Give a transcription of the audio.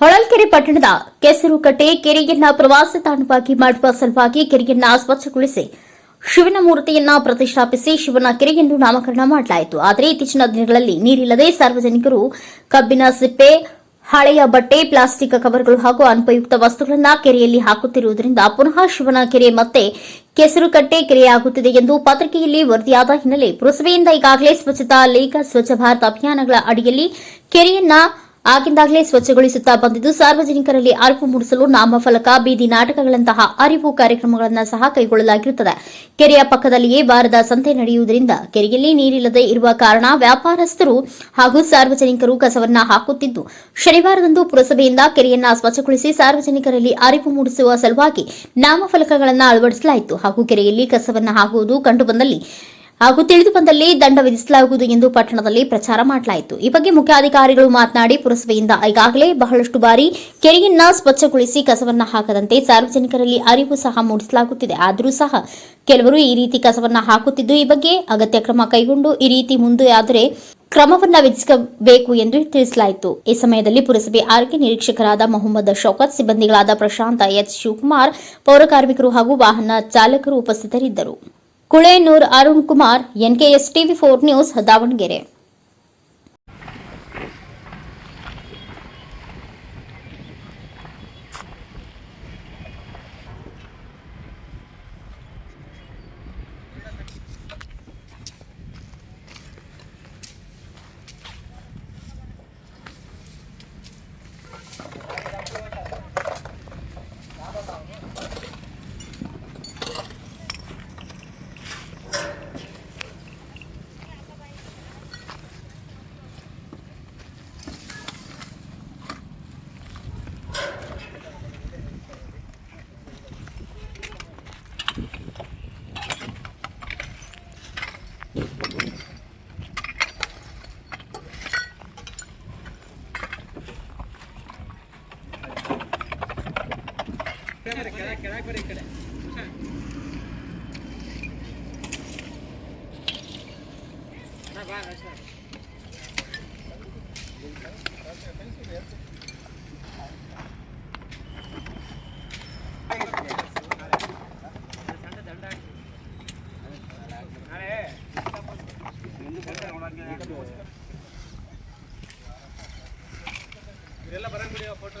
ಹೊಳಲ್ಕೆರೆ ಪಟ್ಟಣದ ಕೆಸರುಕಟ್ಟೆ ಕೆರೆಯನ್ನ ಪ್ರವಾಸಿ ತಾಣವಾಗಿ ಮಾಡುವ ಸಲುವಾಗಿ ಕೆರೆಯನ್ನ ಸ್ವಚ್ಛಗೊಳಿಸಿ ಶಿವನ ಮೂರ್ತಿಯನ್ನ ಪ್ರತಿಷ್ಠಾಪಿಸಿ ಶಿವನ ಕೆರೆಯೆಂದು ನಾಮಕರಣ ಮಾಡಲಾಯಿತು. ಆದರೆ ಇತ್ತೀಚಿನ ದಿನಗಳಲ್ಲಿ ನೀರಿಲ್ಲದೆ ಸಾರ್ವಜನಿಕರು ಕಬ್ಬಿನ ಸಿಪ್ಪೆ, ಹಳೆಯ ಬಟ್ಟೆ, ಪ್ಲಾಸ್ಟಿಕ್ ಕವರ್ಗಳು ಹಾಗೂ ಅನುಪಯುಕ್ತ ವಸ್ತುಗಳನ್ನ ಕೆರೆಯಲ್ಲಿ ಹಾಕುತ್ತಿರುವುದರಿಂದ ಪುನಃ ಶಿವನ ಕೆರೆ ಮತ್ತೆ ಕೆಸರುಕಟ್ಟೆ ಕೆರೆಯಾಗುತ್ತಿದೆ ಎಂದು ಪತ್ರಿಕೆಯಲ್ಲಿ ವರದಿಯಾದ ಹಿನ್ನೆಲೆ ಪುರಸಭೆಯಿಂದ ಈಗಾಗಲೇ ಸ್ವಚ್ಛತಾ ಲೇಖ ಸ್ವಚ್ಛ ಭಾರತ ಅಭಿಯಾನಗಳ ಅಡಿಯಲ್ಲಿ ಕೆರೆಯನ್ನ ಆಗಿಂದಾಗಲೇ ಸ್ವಚ್ಛಗೊಳಿಸುತ್ತಾ ಬಂದಿದ್ದು ಸಾರ್ವಜನಿಕರಲ್ಲಿ ಅರಿವು ಮೂಡಿಸಲು ನಾಮಫಲಕ, ಬೀದಿ ನಾಟಕಗಳಂತಹ ಅರಿವು ಕಾರ್ಯಕ್ರಮಗಳನ್ನು ಸಹ ಕೈಗೊಳ್ಳಲಾಗಿರುತ್ತದೆ. ಕೆರೆಯ ಪಕ್ಕದಲ್ಲಿಯೇ ವಾರದ ಸಂತೆ ನಡೆಯುವುದರಿಂದ ಕೆರೆಯಲ್ಲಿ ನೀರಿಲ್ಲದೆ ಇರುವ ಕಾರಣ ವ್ಯಾಪಾರಸ್ಥರು ಹಾಗೂ ಸಾರ್ವಜನಿಕರು ಕಸವನ್ನ ಹಾಕುತ್ತಿದ್ದು, ಶನಿವಾರದಂದು ಪುರಸಭೆಯಿಂದ ಕೆರೆಯನ್ನ ಸ್ವಚ್ಛಗೊಳಿಸಿ ಸಾರ್ವಜನಿಕರಲ್ಲಿ ಅರಿವು ಮೂಡಿಸುವ ಸಲುವಾಗಿ ನಾಮಫಲಕಗಳನ್ನು ಅಳವಡಿಸಲಾಯಿತು. ಹಾಗೂ ಕೆರೆಯಲ್ಲಿ ಕಸವನ್ನು ಹಾಕುವುದು ಕಂಡುಬಂದಲ್ಲಿ ಹಾಗೂ ತಿಳಿದು ಬಂದಲ್ಲಿ ದಂಡ ವಿಧಿಸಲಾಗುವುದು ಎಂದು ಪಟ್ಟಣದಲ್ಲಿ ಪ್ರಚಾರ ಮಾಡಲಾಯಿತು. ಈ ಬಗ್ಗೆ ಮುಖ್ಯಾಧಿಕಾರಿಗಳು ಮಾತನಾಡಿ, ಪುರಸಭೆಯಿಂದ ಈಗಾಗಲೇ ಬಹಳಷ್ಟು ಬಾರಿ ಕೆರೆಯನ್ನ ಸ್ವಚ್ಛಗೊಳಿಸಿ ಕಸವನ್ನ ಹಾಕದಂತೆ ಸಾರ್ವಜನಿಕರಲ್ಲಿ ಅರಿವು ಸಹ ಮೂಡಿಸಲಾಗುತ್ತಿದೆ. ಆದರೂ ಸಹ ಕೆಲವರು ಈ ರೀತಿ ಕಸವನ್ನ ಹಾಕುತ್ತಿದ್ದು, ಈ ಬಗ್ಗೆ ಅಗತ್ಯ ಕ್ರಮ ಕೈಗೊಂಡು ಈ ರೀತಿ ಮುಂದೆ ಆದರೆ ಕ್ರಮವನ್ನ ವಿಧಿಸಬೇಕು ಎಂದು ತಿಳಿಸಲಾಯಿತು. ಈ ಸಮಯದಲ್ಲಿ ಪುರಸಭೆ ಆರೋಗ್ಯ ನಿರೀಕ್ಷಕರಾದ ಮೊಹಮ್ಮದ್ ಶೌಕತ್, ಸಿಬ್ಬಂದಿಗಳಾದ ಪ್ರಶಾಂತ, ಎಚ್. ಶಿವಕುಮಾರ್ ಪೌರ ಕಾರ್ಮಿಕರು ಹಾಗೂ ವಾಹನ ಚಾಲಕರು ಉಪಸ್ಥಿತರಿದ್ದರು. Kulenur Arun Kumar NKS TV four news Davanagere ಇವರೆಲ್ಲ ಬರಂಗಿಲ್ಲ ಫೋಟೋ